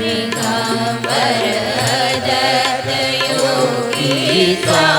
વિગંબર દત્ત યોગી સ્વા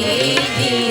दी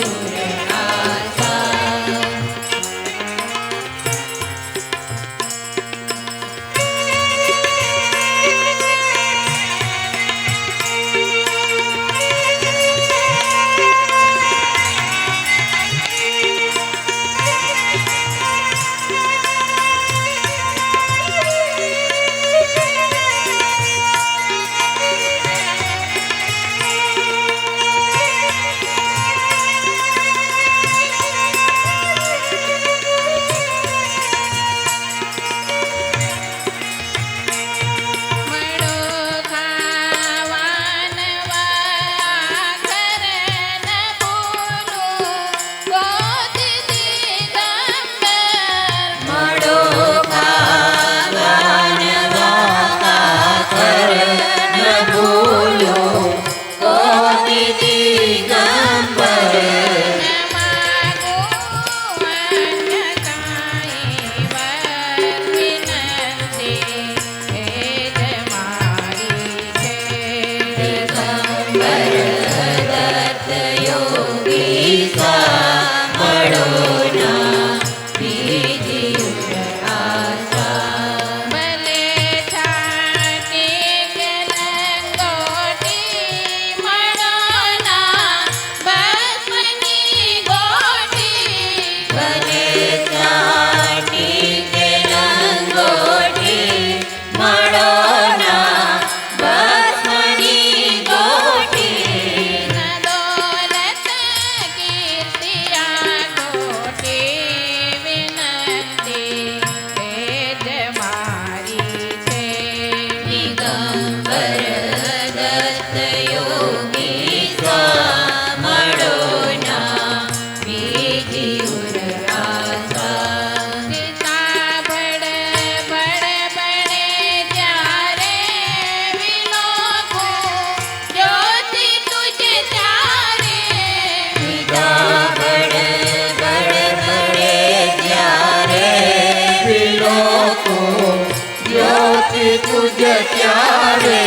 તુજ ક્યારે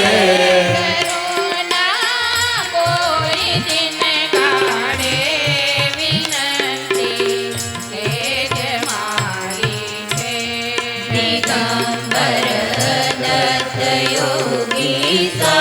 દિગંબર દત્ત યોગી સા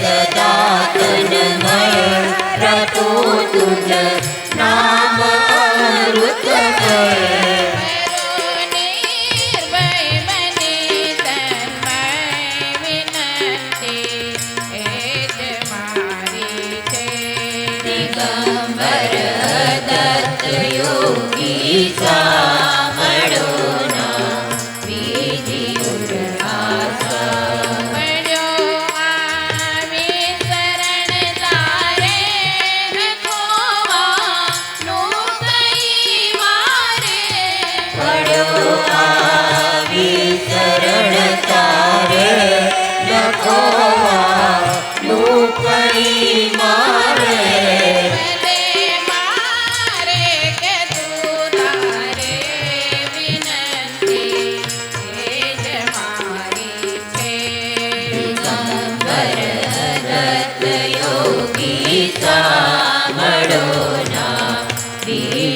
प्रतानमय प्रतोतु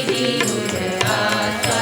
गिरिराता